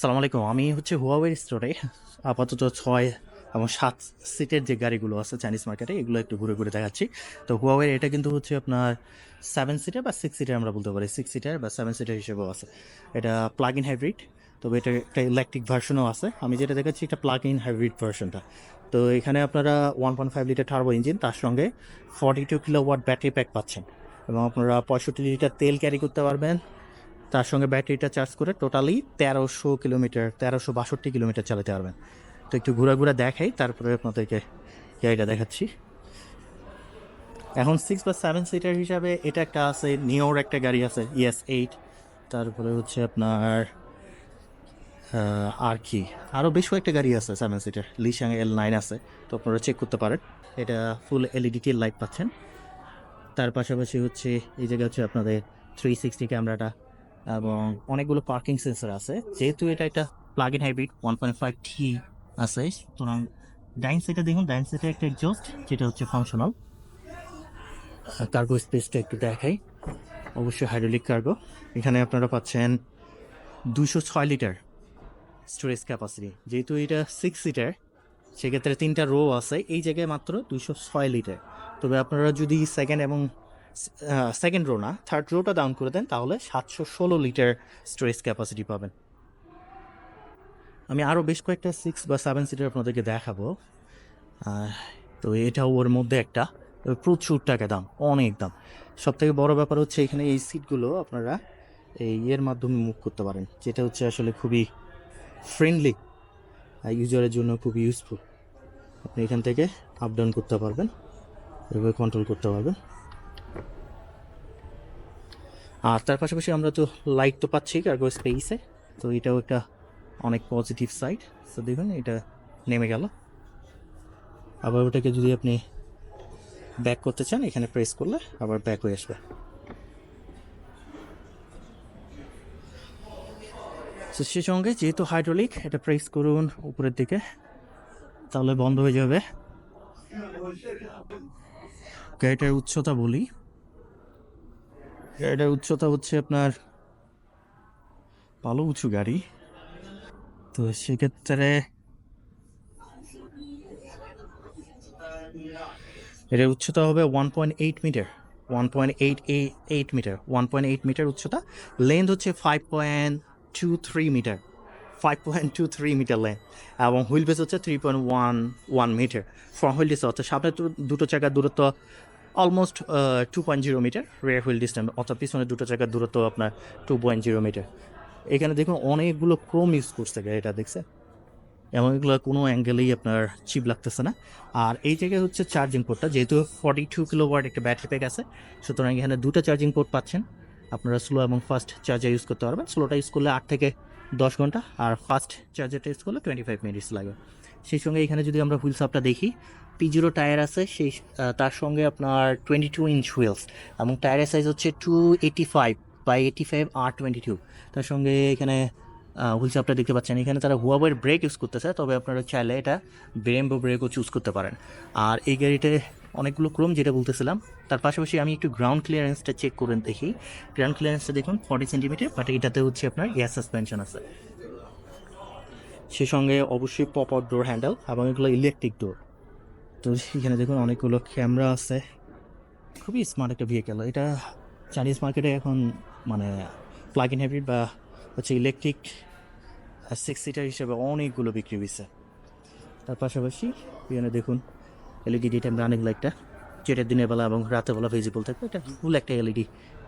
সালাম আলাইকুম। আমি হচ্ছে হুয়াওয়ের স্টোরে আপাতত ছয় এবং সাত সিটের যে গাড়িগুলো আছে চাইনিজ মার্কেটে এগুলো একটু ঘুরে ঘুরে দেখাচ্ছি। তো হুয়াওয়ের এটা কিন্তু হচ্ছে আপনার সেভেন সিটার বা সিক্স সিটার আমরা বলতে পারি। সিক্স সিটার বা সেভেন সিটার হিসেবেও আছে। এটা প্লাগ ইন হাইব্রিড তবে এটা একটা ইলেকট্রিক ভার্সনও আছে। আমি যেটা দেখাচ্ছি একটা প্লাগ ইন হাইব্রিড ভার্সনটা তো এখানে আপনারা one point five litre turbo engine তার সঙ্গে forty two kilo watt battery pack পাচ্ছেন এবং আপনারা পঁয়ষট্টি লিটার তেল ক্যারি করতে পারবেন। তার সঙ্গে ব্যাটারিটা চার্জ করে টোটালি তেরোশো কিলোমিটার, তেরোশো বাষট্টি কিলোমিটার চালাতে পারবেন। তো একটু ঘুরে ঘুরে দেখাই, তারপরে আপনাদেরকে গাড়িটা দেখাচ্ছি। এখন সিক্স বা সেভেন সিটার হিসাবে এটা একটা আছে নিওর একটা গাড়ি আছে ইএস এইট তারপরে হচ্ছে আপনার আর কি আরও বেশ কয়েকটা গাড়ি আছে seven seater Lixiang L nine আছে, তো আপনারা চেক করতে পারেন। এটা ফুল এলইডি টিল লাইট পাচ্ছেন। তার পাশাপাশি হচ্ছে এই জায়গায় হচ্ছে আপনাদের থ্রি সিক্সটি ক্যামেরাটা এবং অনেকগুলো পার্কিং সেন্সর আছে। যেহেতু এটা একটা plug in hybrid one point five T আছে, সুতরাং ডাইন সাইডে দেখুন, ডাইন সাইডে একটা এক্সস্ট যেটা হচ্ছে ফাংশনাল কার্গো স্পেসটা একটু দেখাই। অবশ্যই হাইড্রোলিক কার্গো এখানে আপনারা পাচ্ছেন দুশো ছয় লিটার স্টোরেজ ক্যাপাসিটি যেহেতু এটা সিক্স সিটার সেক্ষেত্রে তিনটা রো আছে। এই জায়গায় মাত্র দুশো ছয় লিটার তবে আপনারা যদি সেকেন্ড এবং সেকেন্ড রো না থার্ড রোটা ডাউন করে দেন, তাহলে সাতশো ষোলো লিটার স্টোরেজ ক্যাপাসিটি পাবেন। আমি আরও বেশ কয়েকটা সিক্স বা সেভেন সিটার আপনাদেরকে দেখাবো। তো এটাও ওর মধ্যে একটা, প্রচুর টাকা দাম, অনেক দাম। সব থেকে বড় ব্যাপার হচ্ছে এখানে এই সিটগুলো আপনারা এই ইয়ের মাধ্যমে মুভ করতে পারেন, যেটা হচ্ছে আসলে খুবই ফ্রেন্ডলি ইউজারের জন্য খুব ইউজফুল আপনি এখান থেকে আপ ডাউন করতে পারবেন, এভাবে কন্ট্রোল করতে পারবেন। আর তার পাশাপাশি আমরা তো লাইট তো পাচ্ছি কার্গো স্পেসে তো এটাও একটা অনেক পজিটিভ সাইড তো দেখুন, এটা নেমে গেল। আবার ওটাকে যদি আপনি ব্যাক করতে চান, এখানে প্রেস করলে আবার ব্যাক হয়ে আসবে। তো সে সঙ্গে যেহেতু হাইড্রোলিক এটা প্রেস করুন উপরের দিকে, তাহলে বন্ধ হয়ে যাবে। গাড়িটার উচ্চতা বলি। গাড়িটার উচ্চতা হচ্ছে আপনার ভালো উঁচু গাড়ি। তো সেক্ষেত্রে এটার উচ্চতা হবে one point eight metre one point eight eight metre one point eight metre উচ্চতা। লেন্থ হচ্ছে five point two three metre five point two three metre length এবং হুইল বেস হচ্ছে three point one one metre front wheel distance অর্থাৎ সামনে দুটো চাকার দূরত্ব almost two point zero metre rear wheel distance অর্থাৎ পিছনে দুটো চাকার দূরত্ব আপনার টু পয়েন্ট জিরো মিটার এখানে দেখুন অনেকগুলো ক্রোম ইউজ করছে গাড়িটা দেখছে? এবং এগুলো কোনো অ্যাঙ্গেলেই আপনার চিপ লাগতেছে না। আর এই জায়গায় হচ্ছে চার্জিং পোর্টটা যেহেতু ফর্টি টু কিলো ওয়াট একটা ব্যাটারি প্যাক আছে, সুতরাং এখানে দুটো চার্জিং পোর্ট পাচ্ছেন। আপনারা স্লো এবং ফাস্ট চার্জার ইউজ করতে পারবেন। স্লোটা ইউজ করলে আট থেকে দশ ঘণ্টা, আর ফাস্ট চার্জারটা ইউজ করলে টোয়েন্টি ফাইভ মিনিটস লাগে। সেই সঙ্গে এখানে যদি আমরা হুইলস আপটা দেখি পি জিরো টায়ার আছে, সেই তার সঙ্গে আপনার টোয়েন্টি টু ইঞ্চ হুইলস এবং টায়ারের সাইজ হচ্ছে two eighty five by eighty five R twenty two তার সঙ্গে এখানে হুইলস আপটা দেখতে পাচ্ছেন। এখানে তারা হুয়াবের ব্রেক ইউজ করতেছে, তবে আপনারা চাইলে এটা ব্রেম্বো ব্রেকও চুজ করতে পারেন। আর এই গাড়িতে অনেকগুলো ক্রোম যেটা বলতেছিলাম, তার পাশাপাশি আমি একটু গ্রাউন্ড ক্লিয়ারেন্সটা চেক করে দেখি। গ্রাউন্ড ক্লিয়ারেন্সটা দেখুন ফর্টি সেন্টিমিটার বাট এটাতে হচ্ছে আপনার এয়ার সাসপেনশন আছে। সে সঙ্গে অবশ্যই পপ আউট ডোর হ্যান্ডেল এবং এগুলো ইলেকট্রিক ডোর তো এখানে দেখুন অনেকগুলো ক্যামেরা আছে। খুবই স্মার্ট একটা ভেহিকেল এটা চাইনিজ মার্কেটে এখন মানে প্লাগ ইন হাইব্রিড বা হচ্ছে ইলেকট্রিক সিক্স সিটার হিসেবে অনেকগুলো বিক্রি হয়েছে তার পাশাপাশি এখানে দেখুন এলইডি ডি টাইম রানিং লাইটটা যেটা দিনের বেলা এবং রাতের বেলা ভিজিবল থাকবে। এটা ফুল একটা LED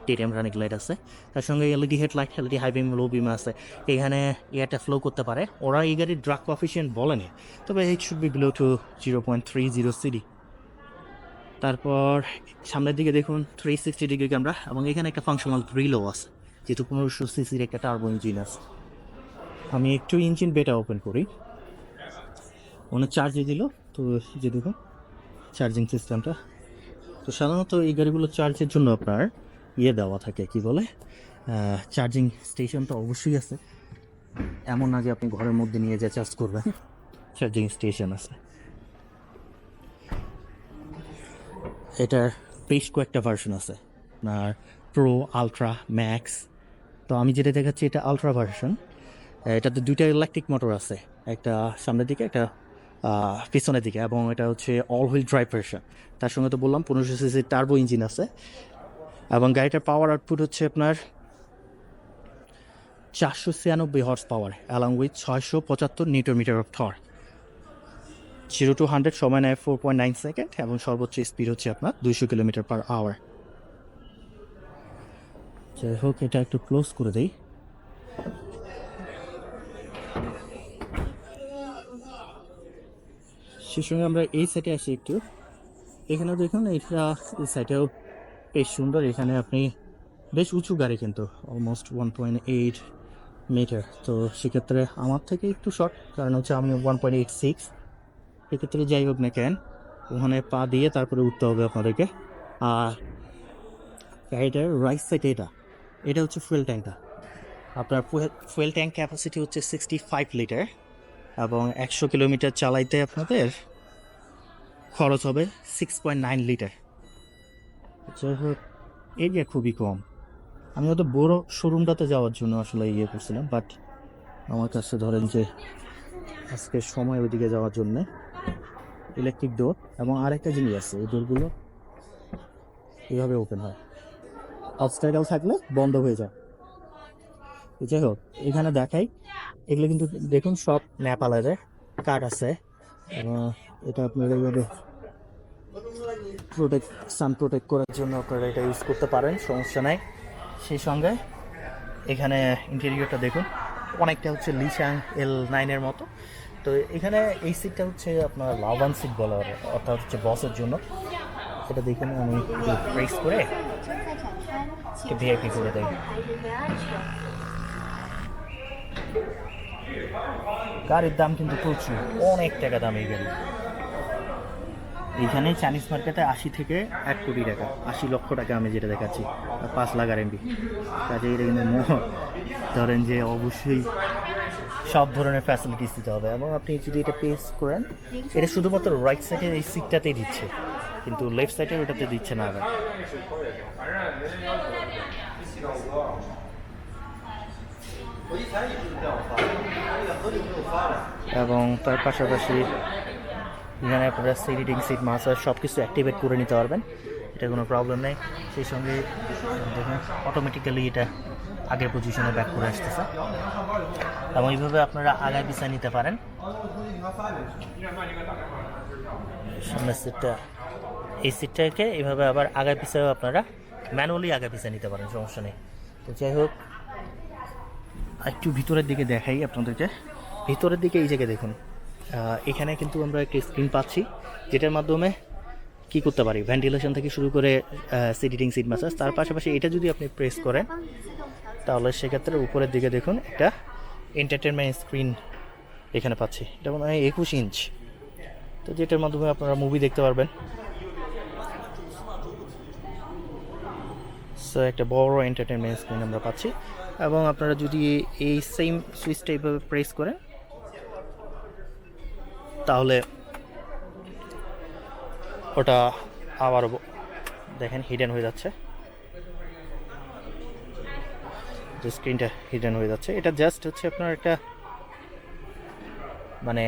day time running light আছে। তার সঙ্গে LED headlight LED high beam low beam আছে। এখানে এয়ারটা ফ্লো করতে পারে। ওরা এই গাড়ির ড্রাগ কফিসিয়েন্ট বলেনি। তবে it should be below to zero point three zero CD তারপর সামনের দিকে দেখুন থ্রি সিক্সটি ডিগ্রি ক্যামেরা এবং এখানে একটা ফাংশনাল গ্রিলও আছে, যেহেতু পনেরোশো সিসির একটা টার্বো ইঞ্জিন আছে। আমি একটু ইঞ্জিন বেটা ওপেন করি। ওনার চার্জে দিল, তো যে দেখুন চার্জিং সিস্টেমটা তো সাধারণত এই গাড়িগুলো চার্জের জন্য আপনার ইয়ে দেওয়া থাকে, কি বলে? চার্জিং স্টেশন তো অবশ্যই আছে। এমন না যে আপনি ঘরের মধ্যে নিয়ে যা চার্জ করবেন। চার্জিং স্টেশন আছে। এটার বেশ কয়েকটা ভার্সন আছে। আপনার প্রো আলট্রা ম্যাক্স তো আমি যেটা দেখাচ্ছি, এটা আলট্রা ভার্সন এটাতে দুইটা ইলেকট্রিক মোটর আছে। একটা সামনের দিকে, একটা পিছনের দিকে। এবং এটা হচ্ছে অল হুইল ড্রাইভ ভার্সন তার সঙ্গে তো বললাম, পনেরোশো সিসি টার্বো ইঞ্জিন আছে। এবং গাড়িটার পাওয়ার আউটপুট হচ্ছে আপনার চারশো ছিয়ানব্বই হর্স পাওয়ার অ্যালং উইথ ছয়শো পঁচাত্তর newton metre of torque zero to hundred সময় নেয় ফোর পয়েন্ট নাইন সেকেন্ড এবং সর্বোচ্চ স্পিড হচ্ছে আপনার দুইশো কিলোমিটার পার আওয়ার যাই হোক, এটা একটু ক্লোজ করে দেই। সে সঙ্গে আমরা এই সাইডে আসি একটু। এখানেও দেখুন, এটা এই সাইডেও বেশ সুন্দর। এখানে আপনি বেশ উঁচু গাড়ি কিন্তু almost one point eight metre তো সেক্ষেত্রে আমার থেকে একটু শর্ট কারণ হচ্ছে আমি ওয়ান পয়েন্ট এইট সিক্স সেক্ষেত্রে যাই হোক না কেন, ওখানে পা দিয়ে তারপরে উঠতে হবে আপনাদেরকে। আর গাড়িটার রাইট সাইডে এটা এটা হচ্ছে ফুয়েল ট্যাঙ্কটা আপনার ফুয়েল ট্যাঙ্ক ক্যাপাসিটি হচ্ছে সিক্সটি ফাইভ লিটার এবং একশো কিলোমিটার চালাইতে আপনাদের খরচ হবে সিক্স পয়েন্ট নাইন লিটার যাই হোক এরিয়া খুবই কম। আমি হয়তো বড় শোরুমটাতে যাওয়ার জন্য আসলে ইয়ে করছিলাম বাট আমার কাছে ধরেন যে আজকে সময় ওইদিকে যাওয়ার জন্যে ইলেকট্রিক ডোর এবং আরেকটা জিনিস আছে, এই ডোরগুলো এইভাবে ওপেন হয়। অবস্টাইকাল থাকলে বন্ধ হয়ে যায়। যাই হোক এখানে দেখাই, এগুলো কিন্তু দেখুন সব নেপালের কার্ড আছে। এটা আপনারা এইভাবে প্রোটেক্ট সান প্রোটেক্ট করার জন্য আপনারা এটা ইউজ করতে পারেন, সমস্যা নাই। সেই সঙ্গে এখানে ইন্টেরিয়রটা দেখুন, অনেকটা হচ্ছে লিশাং এল নাইনের মতো। তো এখানে এই সিটটা হচ্ছে আপনার লাভান সিট বলা অর্থাৎ হচ্ছে বসের জন্য। এটা দেখুন, আমি প্রেস করে ভিআইপি করে দেয় গাড়ির দাম কিন্তু প্রচুর, অনেক টাকা দাম এই গাড়ি এইখানে চাইনিজ মার্কেটে আশি থেকে এক কোটি টাকা, আশি লক্ষ টাকা আমি যেটা দেখাচ্ছি পাঁচ লাখ আর এমবি কাজে এটা কিন্তু ধরেন যে অবশ্যই সব ধরনের ফ্যাসিলিটিস দিতে হবে। এবং আপনি যদি এটা পেস করেন, এটা শুধুমাত্র রাইট সাইডের এই সিটটাতেই দিচ্ছে। কিন্তু লেফট সাইডের ওটাতে দিচ্ছে না আবার। এবং তার পাশাপাশি এখানে আপনারা সিট রিডিং সিট মাসাজ সব কিছু অ্যাক্টিভেট করে নিতে পারবেন। এটা কোনো প্রবলেম নেই। সেই সঙ্গে, দেখুন অটোমেটিক্যালি এটা আগের পজিশনে ব্যাক করে আসতেছে। এবং এইভাবে আপনারা আগায় পিছিয়ে নিতে পারেন। সামনের সিটটা এই সিটটাকে এইভাবে আবার আগায় পিছিয়েও আপনারা ম্যানুয়ালি আগায় পিছিয়ে নিতে পারেন, সমস্যা নেই। তো যাই হোক একটু ভিতরের দিকে দেখাই আপনাদেরকে। ভিতরের দিকে এই জায়গায় দেখুন। এখানে কিন্তু আমরা একটি স্ক্রিন পাচ্ছি, যেটার মাধ্যমে কি করতে পারি? ভেন্টিলেশন থেকে শুরু করে সিডিটিং সিট ম্যাসাজ তার পাশাপাশি এটা যদি আপনি প্রেস করেন, তাহলে সেক্ষেত্রে উপরের দিকে দেখুন, একটা এন্টারটেনমেন্ট স্ক্রিন এখানে পাচ্ছি। এটা মনে হয় একুশ ইঞ্চ তো যেটার মাধ্যমে আপনারা মুভি দেখতে পারবেন। সো একটা বড় এন্টারটেনমেন্ট স্ক্রিন আমরা পাচ্ছি। এবং আপনারা যদি এই সেম সুইচটা এইভাবে প্রেস করেন তাহলে ওটা আবারও দেখেন হিডেন হয়ে যাচ্ছে। যে স্ক্রিনটা হিডেন হয়ে যাচ্ছে। এটা জাস্ট হচ্ছে আপনার একটা মানে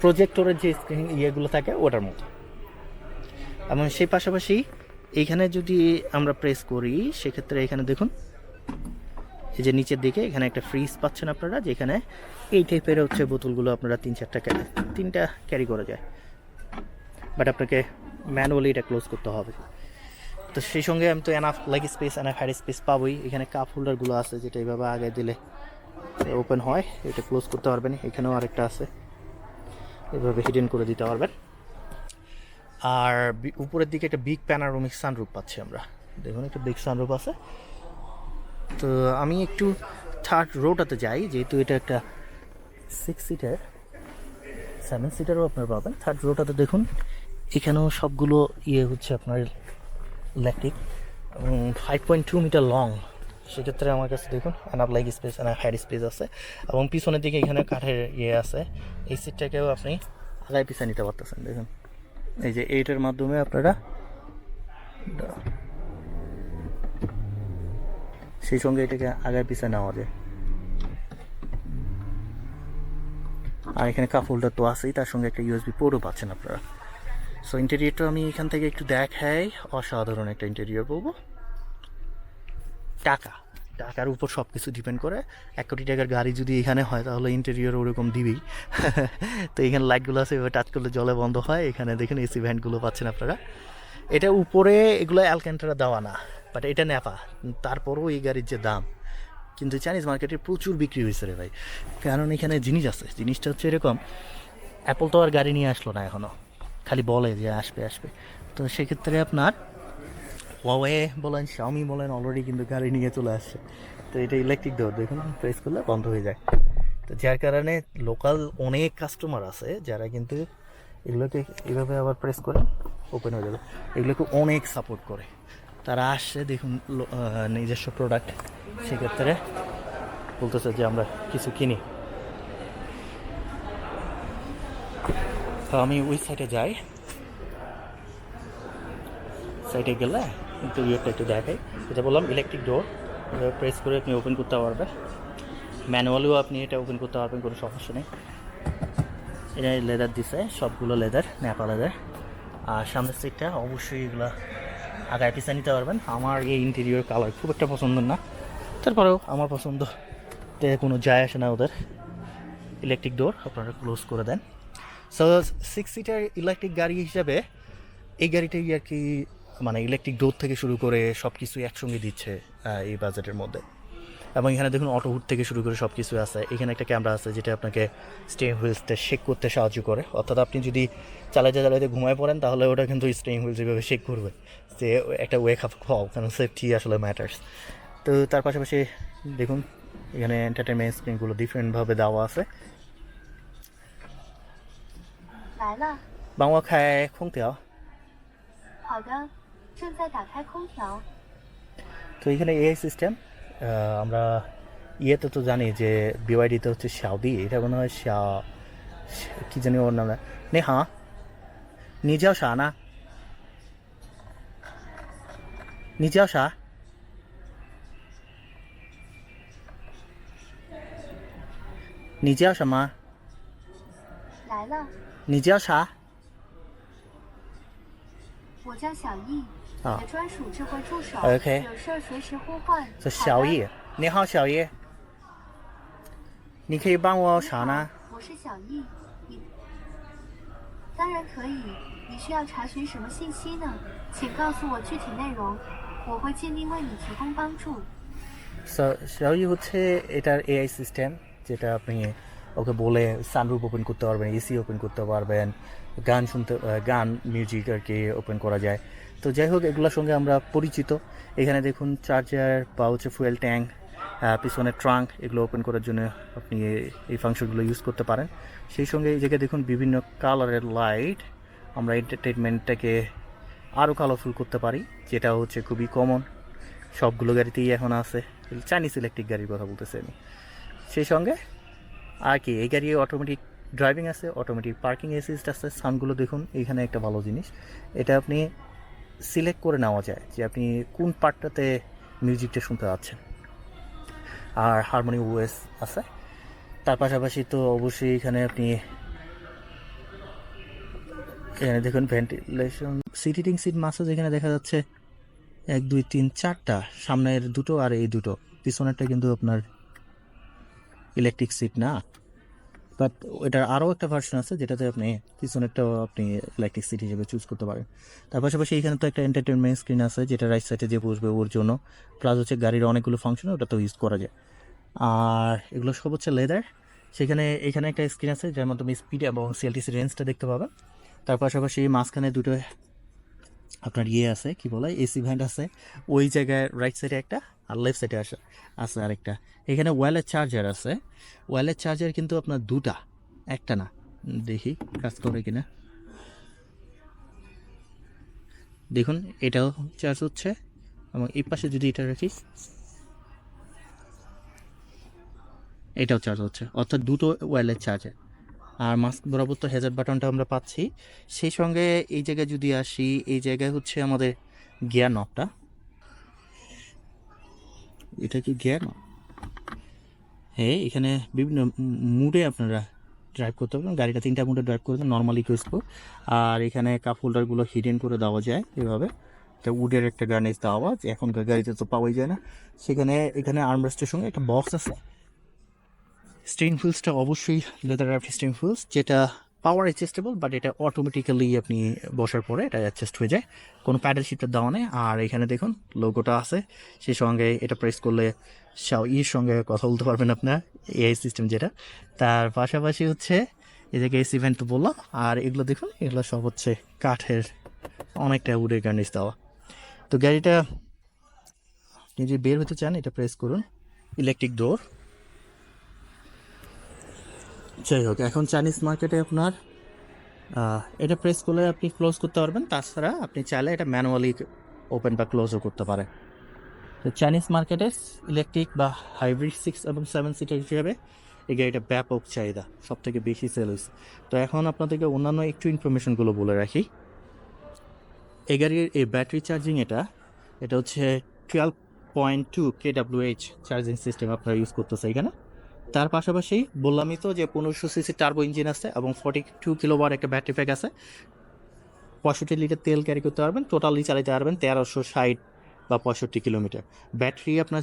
প্রজেক্টরের যে স্ক্রিন ইয়েগুলো থাকে, ওটার মতো। এবং সেই পাশাপাশি এইখানে যদি আমরা প্রেস করি, সেক্ষেত্রে এখানে দেখুন, এই যে নিচের দিকে এখানে একটা ফ্রিজ পাচ্ছেন আপনারা, যেখানে এই টাইপের হচ্ছে বোতলগুলো আপনারা তিন, চারটা ক্যারি তিনটা ক্যারি করা যায়। বাট আপনাকে ম্যানুয়ালি এটা ক্লোজ করতে হবে। তো সেই সঙ্গে আমি তো enough leg space enough head space পাবোই। এখানে কাপ হোল্ডারগুলো আছে যেটা এইভাবে আগে দিলে ওপেন হয়, এটা ক্লোজ করতে পারবেন। এখানেও আরেকটা আছে। এভাবে হিডেন করে দিতে পারবেন। আর উপরের দিকে একটা বিগ প্যানারোমিক সানরুপ পাচ্ছি আমরা। দেখুন, একটা বিগ সানরুপ আছে। তো আমি একটু থার্ড রোটাতে যাই, যেহেতু এটা একটা সিক্স সিটার সেভেন সিটারও আপনার পাবেন। থার্ড রোটাতে দেখুন, এখানেও সবগুলো ইয়ে হচ্ছে আপনার electric five point two metre long সেক্ষেত্রে আমার কাছে দেখুন enough leg space head space আছে। এবং পিছনের দিকে এখানে কাঠের ইয়ে আছে। এই সিটটাকেও আপনি আগায় পিছিয়ে নিতে পারতেছেন, দেখুন। এই যে এইটার মাধ্যমে আপনারা সেই সঙ্গে এটাকে আগায় পিছিয়ে নেওয়া যায়। আর এখানে কাপ হোল্ডার তো আছেই, তার সঙ্গে একটা ইউএসবি পোর্টও পাচ্ছেন আপনারা। সো ইন্টেরিয়রটা আমি এখান থেকে একটু দেখাই। অসাধারণ একটা ইন্টেরিয়র বলব। টাকা। টাকার উপর সব কিছু ডিপেন্ড করে। এক কোটি টাকার গাড়ি যদি এখানে হয়, তাহলে ইন্টেরিয়র ওরকম দিবেই। তো এখানে লাইটগুলো আছে, এভাবে টাচ করলে জলে বন্ধ হয়। এখানে দেখুন এসি ভ্যানগুলো পাচ্ছেন আপনারা। এটা উপরে এগুলো অ্যালক্যান্টারা দেওয়া না বাট এটা ন্যাপা তারপরও এই গাড়ির যে দাম কিন্তু চাইনিজ মার্কেটে প্রচুর বিক্রি হয়েছে রে ভাই। কারণ এখানে জিনিস আছে। জিনিসটা হচ্ছে এরকম অ্যাপল তো আর গাড়ি নিয়ে আসলো না এখনও খালি বলে যে আসবে আসবে। তো সেক্ষেত্রে আপনার ওয়ে বলেন শাওমি বলেন অলরেডি কিন্তু গাড়ি নিয়ে চলে আসছে। তো এটা ইলেকট্রিক ডোর দেখুন প্রেস করলে বন্ধ হয়ে যায়। তো যার কারণে লোকাল অনেক কাস্টমার আছে যারা কিন্তু এগুলোকে এভাবে আবার প্রেস করে ওপেন হয়ে যাবে। এগুলোকে অনেক সাপোর্ট করে। তারা আসছে, দেখুন নিজস্ব প্রোডাক্ট সেক্ষেত্রে বলতেছে যে আমরা কিছু কিনি। তো আমি ওই সাইডে যাই। সাইডে গেলে ইন্টেরিয়রটা একটু দেখাই। এটা বললাম ইলেকট্রিক ডোর প্রেস করে আপনি ওপেন করতে পারবেন। ম্যানুয়ালিও আপনি এটা ওপেন করতে পারবেন, কোনো সমস্যা নেই। এটা লেদার দিছে, সবগুলো লেদার ন্যাপা লেদার আর সামনের সিটটা অবশ্যই এগুলো আগায় পিছিয়ে নিতে পারবেন। আমার এই ইন্টেরিয়র কালার খুব একটা পছন্দ না। তারপরেও? আমার পছন্দ তে কোনো যায় আসে না ওদের। ইলেকট্রিক ডোর আপনারা ক্লোজ করে দেন। সো সিক্স সিটার ইলেকট্রিক গাড়ি হিসাবে এই গাড়িটাই আর কি মানে ইলেকট্রিক ডোর থেকে শুরু করে সব কিছু একসঙ্গে দিচ্ছে এই বাজেটের মধ্যে। এবং এখানে দেখুন অটোহুড থেকে শুরু করে সব কিছু আছে। এখানে একটা ক্যামেরা আছে যেটা আপনাকে স্টেম হুইলসটা শেক করতে সাহায্য করে। অর্থাৎ আপনি যদি চালাতে চালাতে ঘুমায় পড়েন তাহলে ওটা কিন্তু স্টেম হুইলস যেভাবে শেক করবে। যে একটা ওয়েক আপ হওয়া কারণ সেফটি আসলে ম্যাটার্স তো তার পাশাপাশি দেখুন এখানে এন্টারটেনমেন্ট স্ক্রিনগুলো ডিফারেন্টভাবে দেওয়া আছে। বাংলা খায় খুন তো এখানে এআই সিস্টেম আমরা ইয়েতে তো জানি যে বিওয়াইডিতে হচ্ছে সাউদি এটা মনে হয় শা কি জানি ওর নাম নে হ্যাঁ নিজেও সা না নিজেও সা নিজেও মা 来了， নিজেও সা 我叫小易， 啊你的专属智慧助手。 OK 有事儿随时呼唤。是好的小易你好小易你可以帮我啥呢？我是小易，你当然可以。你需要查询什么信息呢？请告诉我具体内容，我会尽力为你提供帮助。 শাওই হচ্ছে এটার এআই সিস্টেম যেটা আপনি ওকে বলে সানরুপ ওপেন করতে পারবেন এসি ওপেন করতে পারবেন গান শুনতে আহ, গান মিউজিক আর কি ওপেন করা যায় তো যাই হোক, এগুলোর সঙ্গে আমরা পরিচিত। এখানে দেখুন চার্জার বা হচ্ছে ফুয়েল ট্যাঙ্ক পিছনে ট্রাঙ্ক এগুলো ওপেন করার জন্য আপনি এই ফাংশনগুলো ইউজ করতে পারেন। সেই সঙ্গে এই জায়গায় দেখুন, বিভিন্ন কালারের লাইট আমরা এন্টারটেনমেন্টটাকে আরও কালারফুল করতে পারি, যেটা হচ্ছে খুবই কমন সবগুলো গাড়িতেই এখন আছে। চাইনিজ ইলেকট্রিক গাড়ির কথা বলতেছি আমি। সেই সঙ্গে আর কি, এই গাড়ি অটোমেটিক ড্রাইভিং আছে অটোমেটিক পার্কিং অ্যাসিস্ট আছে সাউন্ডগুলো দেখুন এইখানে একটা ভালো জিনিস। এটা আপনি সিলেক্ট করে নেওয়া যায় যে আপনি কোন পার্টটাতে মিউজিকটা শুনতে পাচ্ছেন আর হারমোনি ওয়েস আছে। তার পাশাপাশি তো অবশ্যই এখানে আপনি এখানে দেখুন ভেন্টিলেশন সিটিং সিট মাসাজ এখানে দেখা যাচ্ছে এক, দুই, তিন, চারটা। সামনের দুটো আর এই দুটো। পিছনেরটা কিন্তু আপনার ইলেকট্রিক সিট না। বাট এটার আরও একটা ভার্সন আছে, যেটাতে আপনি পিছনে একটা আপনি ইলেকট্রিক সিট হিসেবে চুজ করতে পারেন। তার পাশাপাশি এখানে তো একটা এন্টারটেনমেন্ট স্ক্রিন আছে, যেটা রাইট সাইডে যে বসবে ওর জন্য। প্লাস হচ্ছে গাড়ির অনেকগুলো ফাংশন ওটা তো ইউজ করা যায়। আর এগুলো সব হচ্ছে লেদার সেখানে, এখানে একটা স্ক্রিন আছে, যার মাধ্যমে স্পিড এবং সিএলটিসি রেঞ্জটা দেখতে পাবেন। তার পাশাপাশি মাঝখানে দুটো আপনার ইয়ে আছে, কি বলে, এসি ভ্যান্ট আছে, ওই জায়গায় রাইট সাইডে একটা আর লেফট সাইডে আসে, আছে আরেকটা। এখানে ওয়ালের চার্জার আছে ওয়ালের চার্জার কিন্তু আপনার দুটা, একটা না। দেখি, কাজ করে কিনা। দেখুন, এটাও চার্জ হচ্ছে, এবং এই পাশে যদি এটা রাখি, এটাও চার্জ হচ্ছে, অর্থাৎ দুটো ওয়ালের চার্জার আর মাস্ক বরাবর তো হেজার বাটনটা আমরা পাচ্ছি। সেই সঙ্গে এই জায়গায় যদি আসি, এই জায়গায় হচ্ছে আমাদের গিয়ার নবটা এটা কি গিয়ার নব হ্যাঁ এখানে বিভিন্ন মুডে আপনারা ড্রাইভ করতে পারবেন। গাড়িটা তিনটা মুডে ড্রাইভ করবেন নর্মালি ইউজ আর এখানে কাপ হোল্ডারগুলো হিডেন করে দেওয়া যায় এভাবে। এটা উডের একটা গার্নিশ দেওয়া আছে। এখনকার গাড়িতে তো পাওয়াই যায় না। সেখানে, এখানে আর্মরেস্টের সঙ্গে একটা বক্স আছে। স্টেইন ফুলসটা অবশ্যই লেদার রাফ স্টেইন ফুলস যেটা পাওয়ার অ্যাডজাস্টেবল বাট এটা অটোমেটিক্যালি আপনি বসার পরে এটা অ্যাডজাস্ট হয়ে যায়। কোনো প্যাডেল শিপটার দেওয়া নেই। আর এখানে দেখুন লোগোটা আছে। সেই সঙ্গে এটা প্রেস করলে ইর সঙ্গে কথা বলতে পারবেন আপনার এআই সিস্টেম যেটা। তার পাশাপাশি হচ্ছে এদিকে এস ইভেন্ট তো বললাম, আর এগুলো দেখুন, এগুলো সব হচ্ছে কাঠের অনেকটা উডের গার্নিশ দেওয়া। তো গাড়িটা, আপনি যদি বের হতে চান, এটা প্রেস করুন। ইলেকট্রিক ডোর যাই হোক, এখন চাইনিজ মার্কেটে আপনার এটা প্রেস করলে আপনি ক্লোজ করতে পারবেন। তাছাড়া আপনি চাইলে এটা ম্যানুয়ালি ওপেন বা ক্লোজও করতে পারেন। তো চাইনিজ মার্কেটে ইলেকট্রিক বা হাইব্রিড সিক্স এবং সেভেন সিটার হিসেবে এই গাড়িটা ব্যাপক চাহিদা সব থেকে বেশি সেল হয়েছে। তো এখন আপনাদেরকে অন্যান্য একটু ইনফরমেশনগুলো বলে রাখি। এই গাড়ির এই ব্যাটারি চার্জিং এটা এটা হচ্ছে twelve point two K H charging system আপনারা ইউজ করতেছে এখানে। তার পাশাপাশি বললামই তো যে পনেরোশো সিসি টার্বো ইঞ্জিন আছে এবং ফর্টি টু কিলোবার একটা ব্যাটারি প্যাক আছে। পঁয়ষট্টি লিটার তেল ক্যারি করতে পারবেন টোটালি চালাতে পারবেন তেরোশো ষাট বা পঁয়ষট্টি কিলোমিটার ব্যাটারি আপনার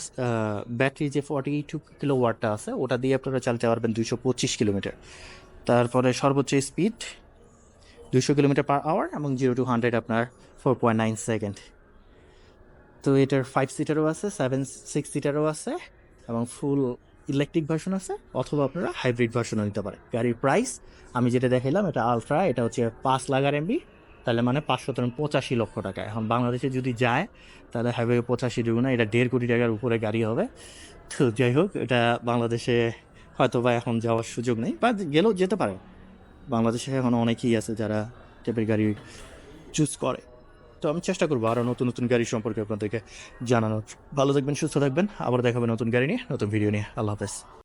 ব্যাটারি যে ফর্টি টু কিলো ওয়াটটা আছে, ওটা দিয়ে আপনারা চালাতে পারবেন দুইশো পঁচিশ কিলোমিটার তারপরে সর্বোচ্চ স্পিড দুশো কিলোমিটার পার আওয়ার এবং জিরো টু হান্ড্রেড আপনার ফোর পয়েন্ট নাইন সেকেন্ড তো এটার ফাইভ সিটারও আছে সেভেন সিক্স সিটারও আছে এবং ফুল ইলেকট্রিক ভার্সন আছে, অথবা আপনারা হাইব্রিড ভার্সনও নিতে পারেন। গাড়ির প্রাইস আমি যেটা দেখাইলাম, এটা আলট্রা এটা হচ্ছে পাঁচ লাখ আর এমবি তাহলে মানে পাঁচশো ধরুন পঁচাশি লক্ষ টাকা। এখন বাংলাদেশে যদি যায়, তাহলে হাইওয়ে পঁচাশি না, এটা দেড় কোটি টাকার উপরে গাড়ি হবে। তো যাই হোক, এটা বাংলাদেশে হয়তো বা এখন যাওয়ার সুযোগ নেই, বা গেলেও যেতে পারে। বাংলাদেশে এখন অনেকেই আছে যারা টাইপের গাড়ি চুজ করে। তো আমি চেষ্টা করব আরও নতুন নতুন গাড়ি সম্পর্কে আপনাদেরকে জানানোর। ভালো থাকবেন, সুস্থ থাকবেন। আবার দেখাবেন নতুন গাড়ি নিয়ে, নতুন ভিডিও নিয়ে। আল্লাহ হাফেজ।